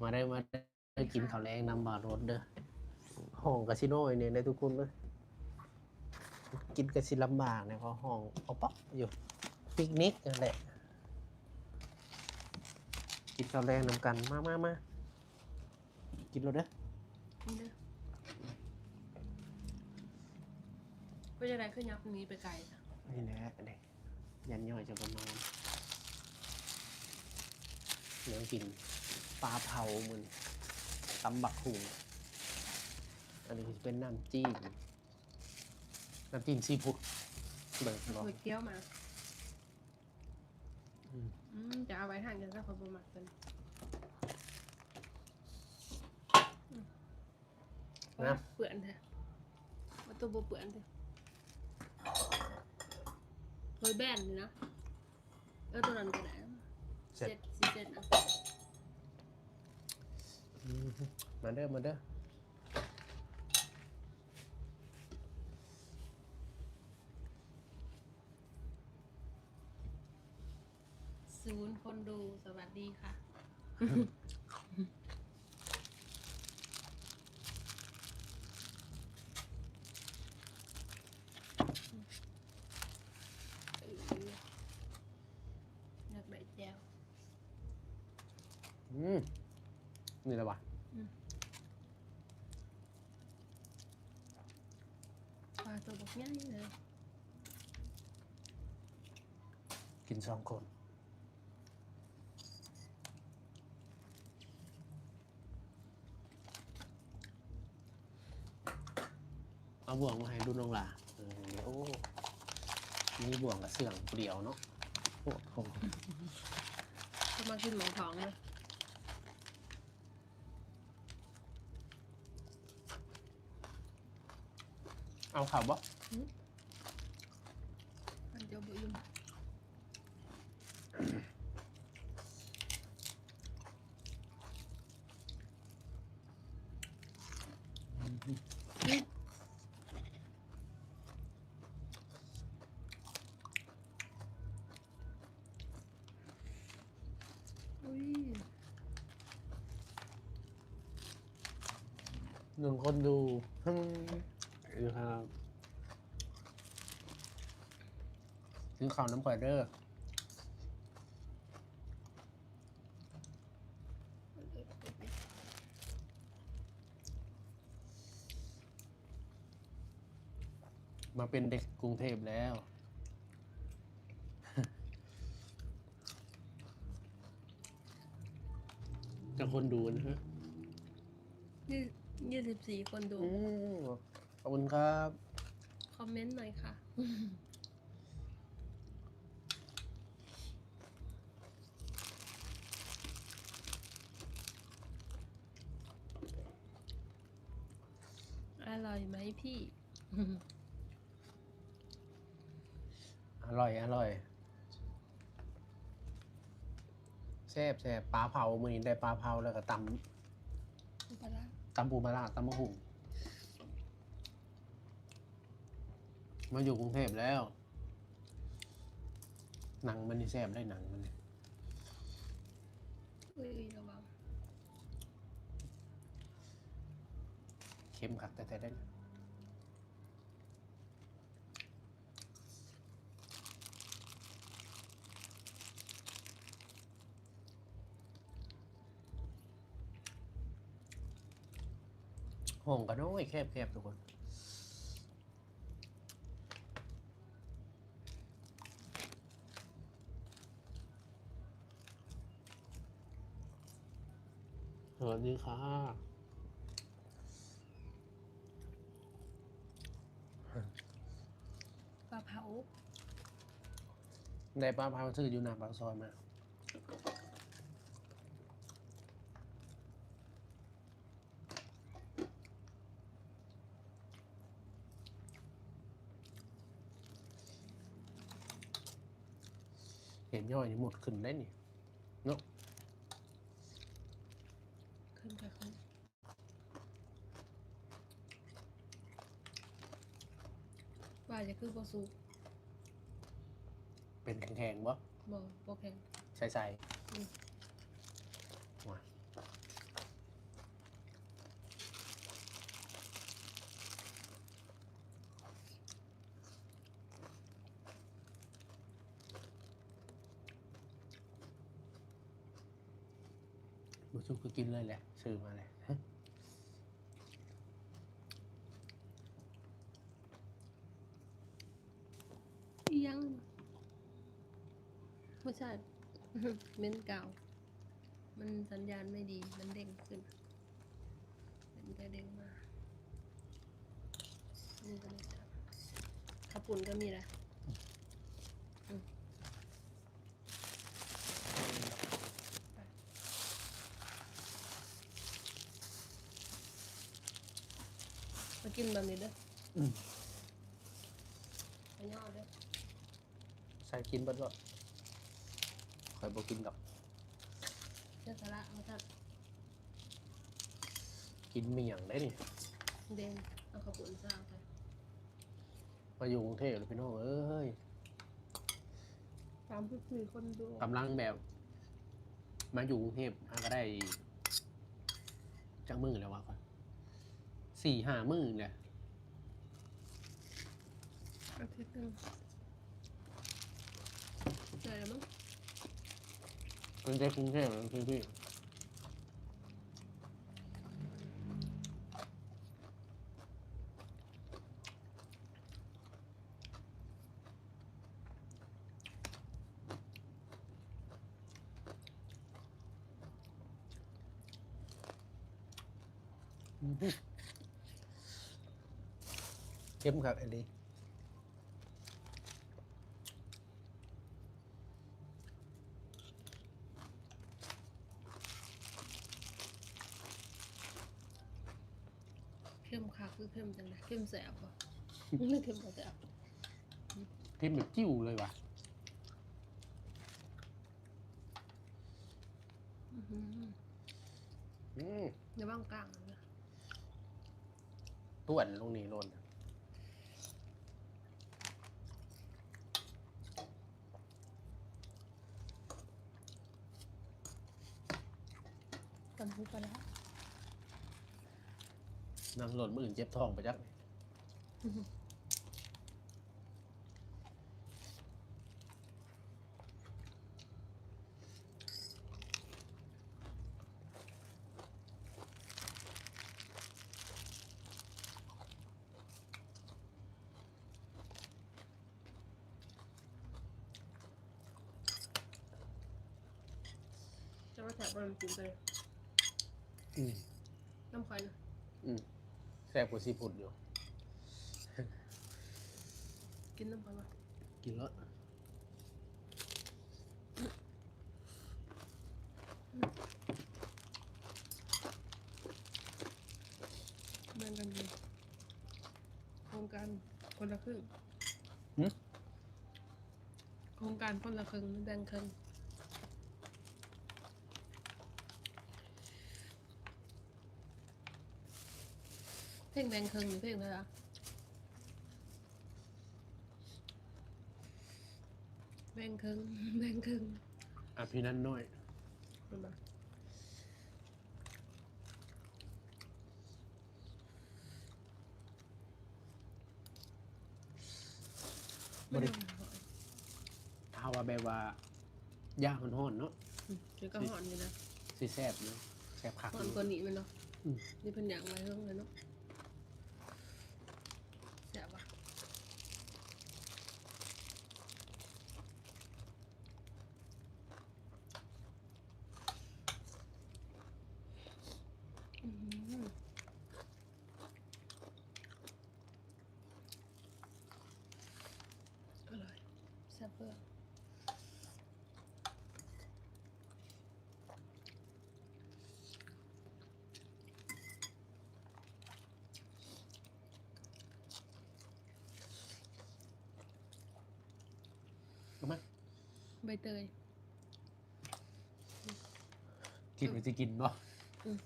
มาได้มาได้กินข้าวแรงนำบาทรถเด้อห้องคาสิโนเนี่ยได้ทุกคนเลยกินกะสิลำบากเนี่ยเพราะห้องเอาป๊อกอยู่ปิกนิกนั่นแหละกินข้าวแรงนำกันมามามากินรถเด้อนี่เด้อก็จะได้ขึ้นยับนี้ไปไกลจ้ะนี่แหละเด็กยันย่อยจะประมาณเนื้อกิน ปลาเผามันตำบักหุงอันนี้จะเป็นน้ำจิ้มน้ำจิ้มซีฟู้ดเบิร์ดบอกก๋วยเตี๋ยวมาอืมอืมจะเอาไว้ทานกันสักคนประมาณกันว่าเปื่อนเถอะว่าตัวบ่เปื่อนเถอะเคยแบนเลยนะ เออตัวนั้นก็ได้เสร็จเจ็ดสี่เจ็ดนะอื มมาเด้อมาเด้อศูนย์คนดูสวัสดีค่ะ เอออยากได้แจว อืมนี่แหละวะ ปลา ตัวบักใหญ่เลยกินสองคนเอาบ่วงมาให้ดูน้องหล่ะเออโอ้มีบ่วงกับเสื่องเดียวเนาะโอ้โห ก็มาขึ้นหมองท้องเลย เอาข่าวบ่มันจะบุยุ่งอุ้ยหนึ่งคนดูฮึ่ม อยู่ครับซื้อข่าวน้ำก่อยเด้อมาเป็นเด็กกรุงเทพแล้ว จะคนดูนะฮะยี่ยี่สิบสี่คนดู อืม ขอบคุณครับ คอมเมนต์หน่อยค่ะ อร่อยไหมพี่ อร่อยอร่อยแซ่บแซ่บปลาเผา มือนี้ได้ปลาเผาแล้วก็ตอุปลาำตำปูปลาร้าตำมะหุ่ง มาอยู่กรุงเทพแล้ว หนังมันนี่แซ่บได้หนังมันนี่อุ้ยระวังเข้มขัดแต่แต่ได้นะห้องก็น้อยแคบแคบทุกคน วัสดีค่ะปลาเผาได้ปลาเผาซื้ออยู่หน้าปากซอยมาเห็นย่อยนี่หมดขึ้นได้นี่เนาะ ว่าจะคือบ่สุเป็นแข็งๆบ่บ่บ่แข็ง ใส่ใส่อืม มาบุชุกก็กินเลยแหละ ซื้อมาเลยฮะ ใช่ เม้นเก่า มันสัญญาณไม่ดี มันเด้งขึ้น มันก็เด้งมานี่ก็เลยจับขับปุ่นก็มีแหละอืมไปมากินแบบนี้เด้ออืมไปย่อเด้อ ใส่กินเบัดว่า คอยบอกกินกับ เจ้าสาระมาทัดกินเมียงได้นี่ เดนเอาขับปุ่นซ่าไปมาอยู่กรุงเทพเลยพี่น้องเอ้ยตามผู้คุยคนดูกำลังแบบ มาอยู่กรุงเทพอะก็ได้จังมือแล้ววะก่อนสี่ห้ามือเนี่ยอาทิตย์หนึงเจอแล้วมั้ง เป็นใจกรุงเทพนะพี่พี่ อื้อหือเข้มครับอันนี้ เข้มคักคือ เข้มจังเลยเข้มแสบป่ะไม่เข้มบ่แสบเข้มแบบจิ้วเลยว่ะอื้อหืออืมในบ้างกลางนะต้วนลงนี่โลนกันพูดไปแล้วนั่งหล่นมืออื่นเจ็บท้องไปจัก จะมาแสบมันกินไปอืมน้ำควายนะอืมแซ่บกว่าซีพุดอยู่ กินน้ำควายมากินแล้วแบ่งกันดีโครงการคนละครึ่งหึ โครงการคนละครึ่งแบ่งครึ่งเพลงแบ่งครึ่งหรือเพลงอะไรอะแบ่ง ครึ่งแบ่งครึ่งอะพี่นั่นน้อยมันมาบ่ได้ถ้าว่าแบบว่าย่างมันห่อนเนาะอืมเดี๋ยวก็หอนอยู่นะสิแซ่บเนาะแซ่บคักหอนกว่านี้มันเนาะอืมนี่เป็นอย่างไรเรื่องเลยเนาะแซ่บปะอื้อหืออร่อยแซ่บเบอร์รู้ไหมใบเตย กินมันจะกินบ่อืม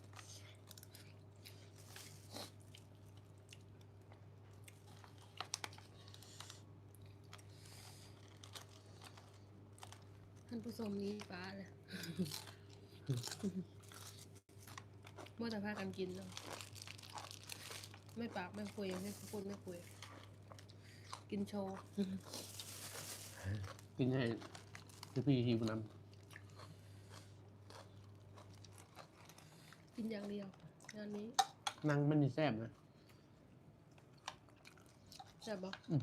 ผู้ชมนี้ฟ้าเลยเมื่อแต่พากันกินเนาะไม่ปากไม่คุยไม่พูดไม่คุย กินโชว์ กินให้พี่พี่หิวนกินอย่างเดียวงานนี้ นั่งมันนี่แซ่บนะใช่บปะ อืม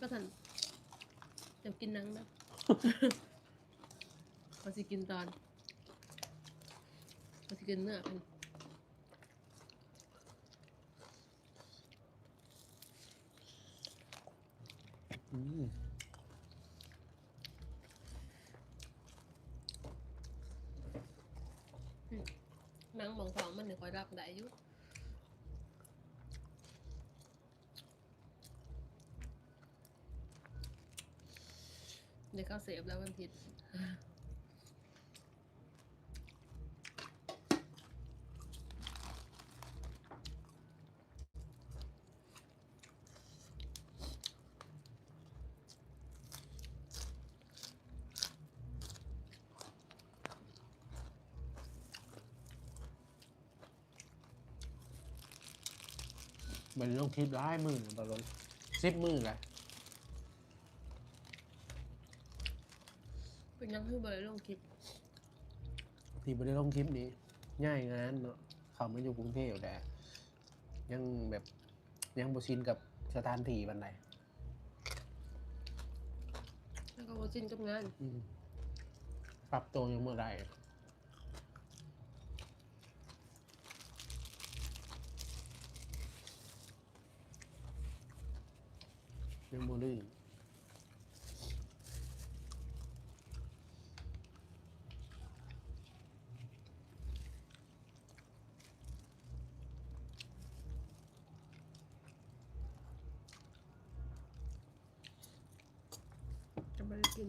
ก็ทันเดี๋ยวกินหนังนะ พอสิกินตอนพอสิกินเนื้อกันอืมหนังหมองทองมันถึงคอยรับได้อยู่ เดี๋ยเข้าเสพแล้ววันอาทิตย์มันลงคลิปร้ายมือตอนลงซิปมือเลย เป็น ยังคือบริลงคลิปที่ไม่ได้ลงคลิปนี้ง่ายงานเนาะเขามาอยู่กรุงเทพแต่ยังแบบยังบุชินกับสถานที่บันไดแล้วก็โมจินกับงานอืมปรับตัวยังเมื่อไรยังโมลื่น จะไม่ได้ กิน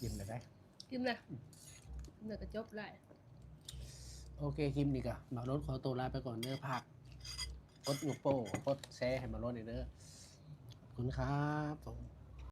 กินเลยได้กินเลย เดี๋ยวก็จบได้โอเคคลิปนี้ก็มารถขอตัวลาไปก่อนเด้อผักกดหนุกโป้กดแชร์ให้มารถหน่อยเด้อขอบคุณครับผม